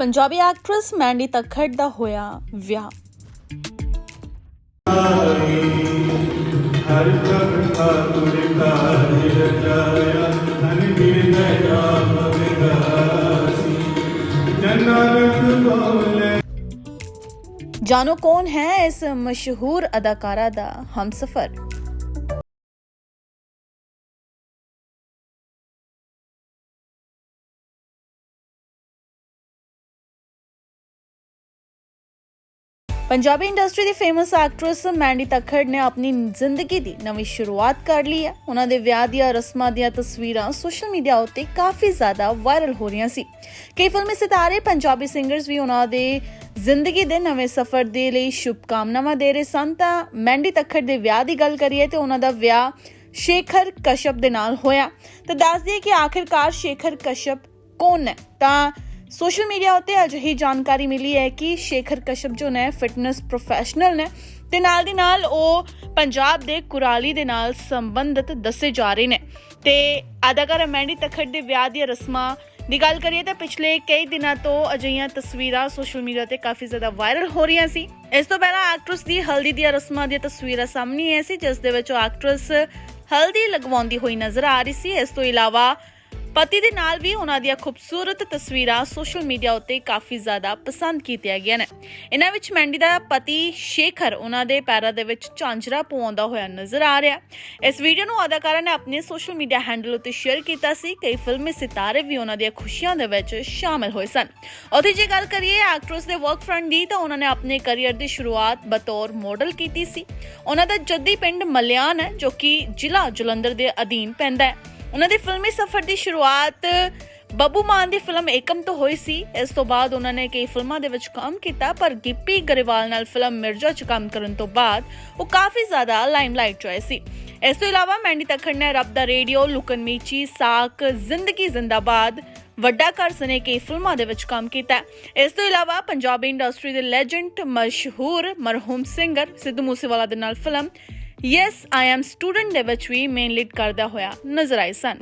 Punjabi actress Mandy Takhar ਦਾ ਹੋਇਆ ਵਿਆਹ। ਹਰ ਪ੍ਰਭ ਠਾਕੁਰ ਕਾਜ ਰਚਾਇਆ ਧਨ ਗਿਰਨੈ ਨਾਮ ਵਿਗਾਸੀ ਜਨਾਨਕ ਬੋਲੇ ਜਾਣੋ ਕੌਣ ਹੈ ਇਸ ਮਸ਼ਹੂਰ ਅਦਾਕਾਰਾ ਦਾ ਹਮਸਫਰ? ਪੰਜਾਬੀ ਇੰਡਸਟਰੀ ਦੀ ਫੇਮਸ ਐਕਟਰੈਸ ਮੈਂਡੀ ਤਖੜ ਨੇ ਆਪਣੀ ਜ਼ਿੰਦਗੀ ਦੀ ਨਵੀਂ ਸ਼ੁਰੂਆਤ ਕਰ ਲਈ ਹੈ। ਉਹਨਾਂ ਦੇ ਵਿਆਹ ਦੀਆਂ ਰਸਮਾਂ ਦੀਆਂ ਤਸਵੀਰਾਂ ਸੋਸ਼ਲ ਮੀਡੀਆ ਉੱਤੇ ਕਾਫੀ ਜ਼ਿਆਦਾ ਵਾਇਰਲ ਹੋ ਰਹੀਆਂ ਸੀ। ਕਈ ਫਿਲਮੀ ਸਿਤਾਰੇ ਪੰਜਾਬੀ ਸਿੰਗਰਸ ਵੀ ਉਹਨਾਂ ਦੇ ਜ਼ਿੰਦਗੀ ਦੇ ਨਵੇਂ ਸਫ਼ਰ ਦੇ ਲਈ ਸ਼ੁਭਕਾਮਨਾਵਾਂ ਦੇ ਰਹੇ ਸਨ। ਤਾਂ ਮੈਂਡੀ ਤਖੜ ਦੇ ਵਿਆਹ ਦੀ ਗੱਲ ਕਰੀਏ ਤੇ ਉਹਨਾਂ ਦਾ ਵਿਆਹ ਸ਼ੇਖਰ ਕਸ਼ਪ ਦੇ ਨਾਲ ਹੋਇਆ। ਤਾਂ ਦੱਸ ਦਈਏ ਕਿ ਆਖਿਰਕਾਰ ਸ਼ੇਖਰ ਕਸ਼ਪ ਕੌਣ ਹੈ? ਤਾਂ ਸੋਸ਼ਲ ਮੀਡੀਆ ਉੱਤੇ ਅਜਿਹੀ ਜਾਣਕਾਰੀ ਮਿਲੀ ਹੈ ਕਿ ਸ਼ੇਖਰ ਕਸ਼ਪ ਜੋ ਨੇ, ਫਿਟਨੈਸ ਪ੍ਰੋਫੈਸ਼ਨਲ ਨੇ ਤੇ ਨਾਲ ਦੀ ਨਾਲ ਉਹ ਪੰਜਾਬ ਦੇ ਕੁਰਾਲੀ ਦੇ ਨਾਲ ਸੰਬੰਧਿਤ ਦੱਸੇ ਜਾ ਰਹੇ ਨੇ। ਤੇ ਅਦਾਕਾਰਾ ਮੈਂਡੀ ਤਖੜ ਦੇ ਵਿਆਹ ਦੀਆਂ ਰਸਮਾਂ ਦੀ ਗੱਲ ਕਰੀਏ ਤਾਂ ਪਿਛਲੇ ਕਈ ਦਿਨਾਂ ਤੋਂ ਅਜਿਹੀਆਂ ਤਸਵੀਰਾਂ ਸੋਸ਼ਲ ਮੀਡੀਆ ਤੇ ਕਾਫੀ ਜ਼ਿਆਦਾ ਵਾਇਰਲ ਹੋ ਰਹੀਆਂ ਸੀ। ਇਸ ਤੋਂ ਪਹਿਲਾਂ ਐਕਟਰੈਸ ਦੀ ਹਲਦੀ ਦੀਆਂ ਰਸਮਾਂ ਦੀਆਂ ਤਸਵੀਰਾਂ ਸਾਹਮਣੇ ਆਈਆਂ ਸੀ, ਜਿਸ ਦੇ ਵਿੱਚ ਉਹ ਐਕਟਰੈਸ ਹਲਦੀ ਲਗਵਾਉਂਦੀ ਹੋਈ ਨਜ਼ਰ ਆ ਰਹੀ ਸੀ। ਇਸ ਤੋਂ ਇਲਾਵਾ ਪਤੀ ਦੇ ਨਾਲ ਵੀ ਉਹਨਾਂ ਦੀਆਂ ਖੂਬਸੂਰਤ ਤਸਵੀਰਾਂ ਸੋਸ਼ਲ ਮੀਡੀਆ ਉੱਤੇ ਕਾਫੀ ਜ਼ਿਆਦਾ ਪਸੰਦ ਕੀਤੀਆਂ ਗਈਆਂ ਨੇ। ਇਹਨਾਂ ਵਿੱਚ ਮੈਂਡੀ ਦਾ ਪਤੀ ਸ਼ੇਖਰ ਉਹਨਾਂ ਦੇ ਪੈਰਾਂ ਦੇ ਵਿੱਚ ਝਾਂਜਰਾ ਪਵਾਉਂਦਾ ਹੋਇਆ ਨਜ਼ਰ ਆ ਰਿਹਾ। ਇਸ ਵੀਡੀਓ ਨੂੰ ਅਦਾਕਾਰਾ ਨੇ ਆਪਣੇ ਸੋਸ਼ਲ ਮੀਡੀਆ ਹੈਂਡਲ ਉੱਤੇ ਸ਼ੇਅਰ ਕੀਤਾ ਸੀ। ਕਈ ਫਿਲਮੀ ਸਿਤਾਰੇ ਵੀ ਉਹਨਾਂ ਦੀਆਂ ਖੁਸ਼ੀਆਂ ਦੇ ਵਿੱਚ ਸ਼ਾਮਲ ਹੋਏ ਸਨ। ਉੱਥੇ ਜੇ ਗੱਲ ਕਰੀਏ ਐਕਟਰਸ ਦੇ ਵਰਕ ਫਰੰਟ ਦੀ ਤਾਂ ਉਹਨਾਂ ਨੇ ਆਪਣੇ ਕੈਰੀਅਰ ਦੀ ਸ਼ੁਰੂਆਤ ਬਤੌਰ ਮਾਡਲ ਕੀਤੀ ਸੀ। ਉਹਨਾਂ ਦਾ ਜੱਦੀ ਪਿੰਡ ਮਲਿਆਨ ਹੈ, ਜੋ ਕਿ ਜ਼ਿਲ੍ਹਾ ਜਲੰਧਰ ਦੇ ਅਧੀਨ ਪੈਂਦਾ ਹੈ। ਉਹਨਾਂ ਦੇ ਫਿਲਮੀ ਸਫ਼ਰ ਦੀ ਸ਼ੁਰੂਆਤ ਬੱਬੂ ਮਾਨ ਦੀ ਫਿਲਮ ਏਕਮ ਤੋਂ ਹੋਈ ਸੀ। ਇਸ ਤੋਂ ਬਾਅਦ ਉਹਨਾਂ ਨੇ ਕਈ ਫਿਲਮਾਂ ਦੇ ਵਿੱਚ ਕੰਮ ਕੀਤਾ, ਪਰ ਗਿੱਪੀ ਗਰੇਵਾਲ ਨਾਲ ਫਿਲਮ ਮਿਰਜ਼ਾ 'ਚ ਕੰਮ ਕਰਨ ਤੋਂ ਬਾਅਦ ਉਹ ਕਾਫੀ ਜ਼ਿਆਦਾ ਲਾਈਮਲਾਈਟ 'ਚ ਆਏ ਸੀ। ਇਸ ਤੋਂ ਇਲਾਵਾ ਮੈਂਡੀ ਤਖੜ ਨੇ ਰੱਬ ਦਾ ਰੇਡੀਓ ਲੁਕਨ ਮੀਚੀ, ਸਾਕ, ਜ਼ਿੰਦਗੀ ਜ਼ਿੰਦਾਬਾਦ, ਵੱਡਾ ਘਰ ਸਨੇ ਕਈ ਫਿਲਮਾਂ ਦੇ ਵਿੱਚ ਕੰਮ ਕੀਤਾ। ਇਸ ਤੋਂ ਇਲਾਵਾ ਪੰਜਾਬੀ ਇੰਡਸਟਰੀ ਦੇ ਲੈਜੈਂਡ ਮਸ਼ਹੂਰ ਮਰਹੂਮ ਸਿੰਗਰ ਸਿੱਧੂ ਮੂਸੇਵਾਲਾ ਦੇ ਨਾਲ film yes I am student ਦੇ ਵਿੱਚ ਵੀ ਮੇਨ ਲੀਡ ਕਰਦਾ ਹੋਇਆ ਨਜ਼ਰ ਆਏ ਸਨ